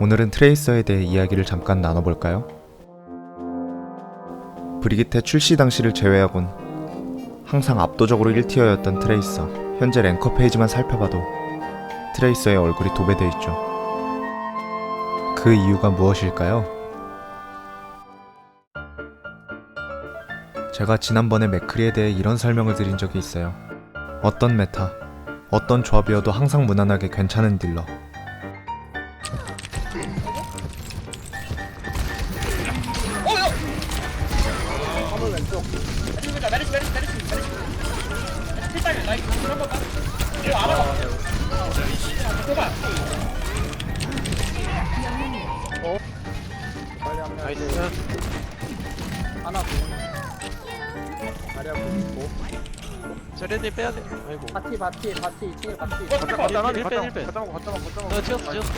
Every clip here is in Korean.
오늘은 트레이서에 대해 이야기를 잠깐 나눠볼까요? 브리기테 출시 당시를 제외하곤 항상 압도적으로 1티어였던 트레이서 현재 랭커 페이지만 살펴봐도 트레이서의 얼굴이 도배돼 있죠 그 이유가 무엇일까요? 제가 지난번에 맥크리에 대해 이런 설명을 드린 적이 있어요 어떤 메타, 어떤 조합이어도 항상 무난하게 괜찮은 딜러 메르시보자 메르시 메르시 메르시 메르시 필살기 나이스. 한 번만 이거 알아봐 그만 나이스 하나 보 다리야 보고 저래들 빼야 돼. 아이고. 바티 바티 바티 2층에 바티. 이거 갖다 탑 갖다 거놔 갖다 갖다 갖다 갖다 갖다. 나 지웠어 지웠어.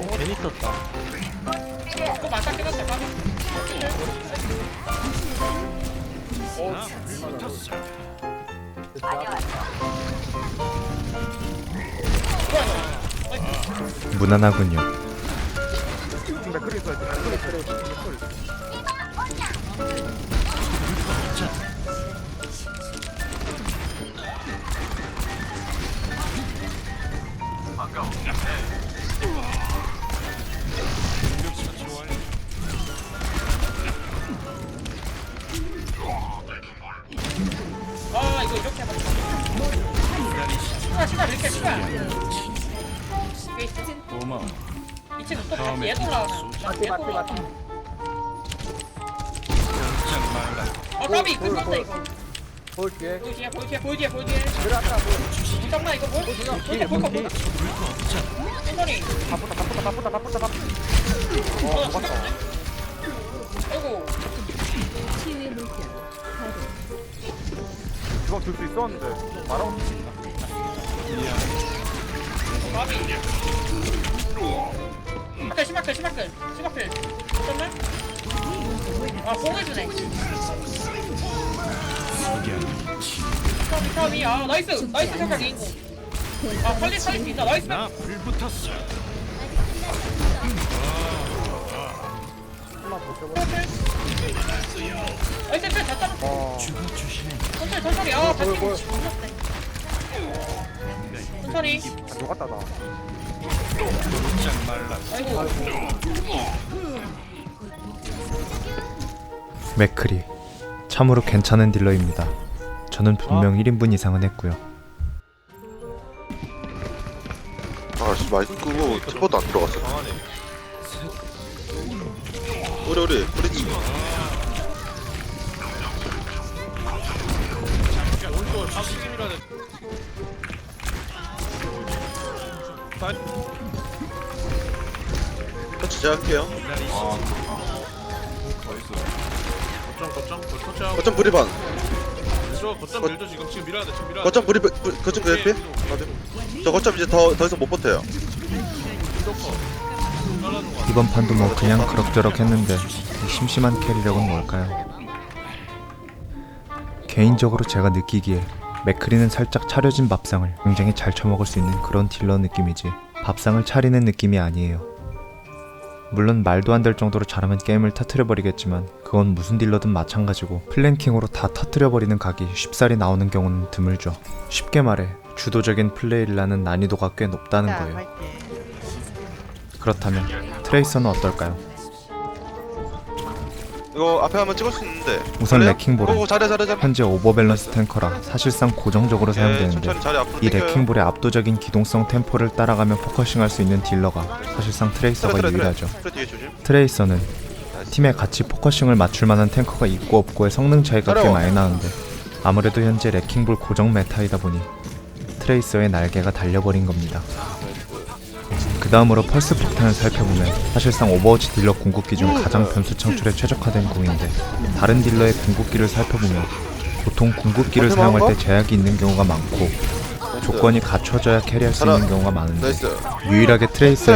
오 괜히 썼다. 그거 맞다 깨졌다. 가자 무난하군요. 맥크리 있어야 돼 맥크리 그래 맥크리 아 이거 이렇게 하면 시간 시간 이렇게 시간. 고마워. 2층 또 다시 얘 돌아오나 바티 바 까비 끝났다 이거 볼 뒤에. 볼 뒤에 볼 뒤에 볼 잠깐만 이거 볼? 뒤에 볼 뒤에 볼 천천히 바쁘다 바쁘다 바쁘다 바쁘다 바쁘다. 어어 먹었어 아이고. 주방 들수 있었는데 말하고 까비. 시마클 시마클 시마클. 시마클. 잠깐만. 아 공해주네 타미 타미 아 나이스 나이스 잠깐 인공 아 살리 살릴 수 있다 나이스. 나 불붙었어. 잘 잡았어 어 천천히 천천히. 아 볼, 볼. 다시 천천히. 녹았다 나. 꼼짝 말라. 아이고. 맥크리 참으로 괜찮은 딜러입니다 저는 분명 1인분 이상은 했고요. 아씨 마이크 끄고 트보도 안 들어갔어. 강하네. 우리 우리 우리. 이 오른쪽 잡식임이라는. 터치 제할게요 거점 거점 거점 거점 브리반 저 거점 밀도 지금 지금 밀어야 돼 지금 밀어야 돼. 거점 브리 브리- 거점 그 옆에 저 거점 이제 더 더 이상 못 버텨요 잘라준 거. 이번 판도 뭐 그냥 그럭저럭 했는데 이 심심한 캐리력은 뭘까요? 개인적으로 제가 느끼기에 맥크리는 살짝 차려진 밥상을 굉장히 잘 처먹을 수 있는 그런 딜러 느낌이지 밥상을 차리는 느낌이 아니에요. 물론 말도 안 될 정도로 잘하면 게임을 터트려버리겠지만 그건 무슨 딜러든 마찬가지고 플랭킹으로 다 터트려버리는 각이 쉽사리 나오는 경우는 드물죠. 쉽게 말해 주도적인 플레이를 하는 난이도가 꽤 높다는 거예요. 그렇다면 트레이서는 어떨까요? 이거 앞에 한번 찍을 수 있는데 우선? 레킹볼은 오 잘해 잘해 잘해 현재 오버밸런스 탱커라 사실상 고정적으로 예, 사용되는데 천천히 자리 앞으로 이 당겨요. 레킹볼의 압도적인 기동성 템포를 따라가며 포커싱할 수 있는 딜러가 사실상 트레이서가 트레, 트레, 트레. 유일하죠. 트레 뒤에 조심 트레이서는 팀에 같이 포커싱을 맞출 만한 탱커가 있고 없고의 성능 차이가 꽤. 많이 나는데 아무래도 현재 레킹볼 고정 메타이다 보니 트레이서의 날개가 달려버린 겁니다. 그 다음으로 펄스 폭탄을 살펴보면 사실상 오버워치 딜러 궁극기 중 가장 변수 창출에 최적화된 궁인데 다른 딜러의 궁극기를 살펴보면 보통 궁극기를 사용할 때 제약이 있는 경우가 많고 조건이 갖춰져야 캐리할 수 있는 경우가 많은데 유일하게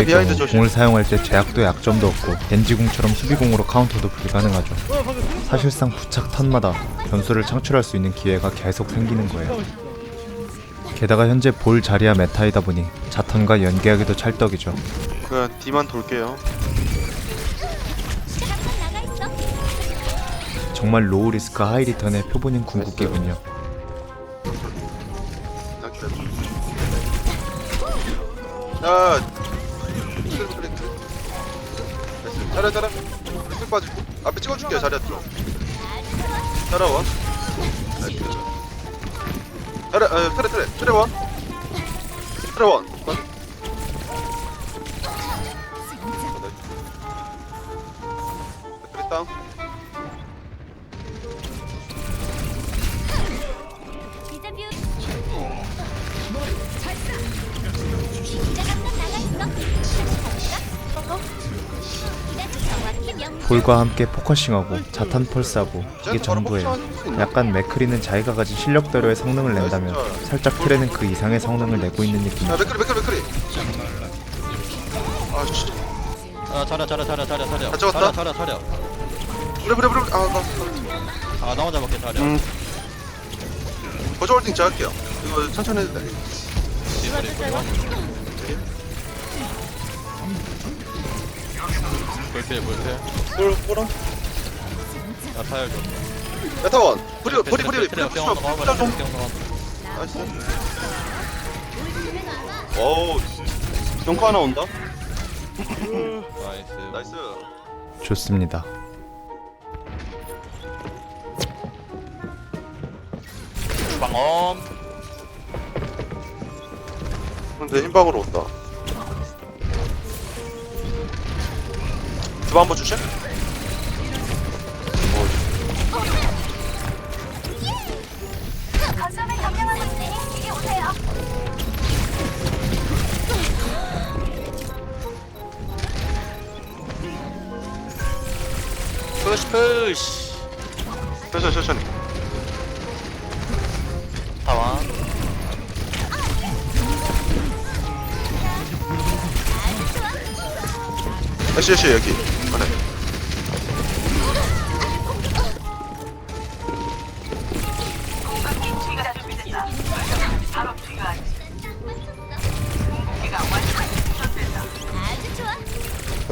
비하인드 경우. 공을 사용할 때 제약도 약점도 없고 겐지궁처럼 수비공으로 카운터도 불가능하죠. 사실상 부착 턴마다 변수를 창출할 수 있는 기회가 계속 생기는 거예요. 게다가 현재 볼 자리야 메타이다 보니 자탄과 연계하기도 찰떡이죠. 그냥 D만 돌게요. 정말 로우 리스크 하이 리턴의 표본인 궁극기군요. 기다려 야 나이스 잘해 잘해 쭉 빠지고 앞에 찍어줄게요 자리야 쪽. 따라와. 나이스 잘해 아 트레 트레 트레 원 트레 원 원. 트레 다운 볼과 함께 포커싱하고 자탄 펄스하고 이게 전부예요. 약간 맥크리는 자기가 가진 실력대로의 성능을 낸다면 살짝 트레는 그 이상의 성능을 내고 있는 야 느낌이죠. 맥크리 맥크리 맥크리. 아 진짜 아 자려 자려 자려 자려 자려. 다 자려 자려 그래 그래 그래. 아나 아나 혼자 먹게 자려. 음. 거저 홀딩 제가 할게요. 이거 천천히 해도 돼 볼필 볼필 볼 볼은? 나 타열 좀 메타원 브리 브리 브리 브리 트레 브리 병원 좀좀 나이스. 어우 병코 하나 온다? 나이스. 나이스. 좋습니다. 주방엄. 근데 흰방으로 온다 주방 한번 주실? 거점을 점령하고 있네. 이리 오세요. 푸시 푸시 천천히 천천히 타와 애쉬 애쉬 여기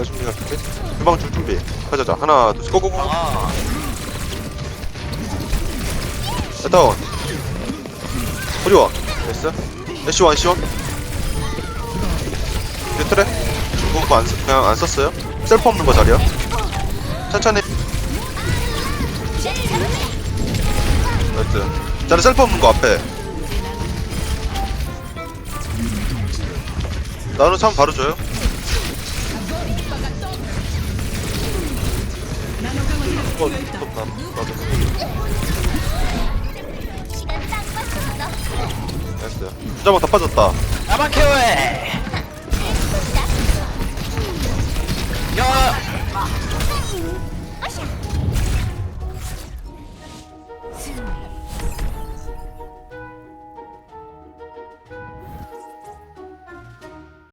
자 준비 갈게 주방 줄 준비. 가자자. 하나 둘 셋, 고고고. 아 메타원 브리원 됐어? 애쉬 원 애쉬 원. 이제 트레? 중국 안, 쓰- 그냥 안 썼어요? 셀프 없는 거 자리야? 천천히. 나이스. 자리 셀프 없는 거 앞에. 나는 참 바로 줘요 어, 무섭다. 나도. 나이스. 주자막 다 빠졌다. 나만 케어해 야.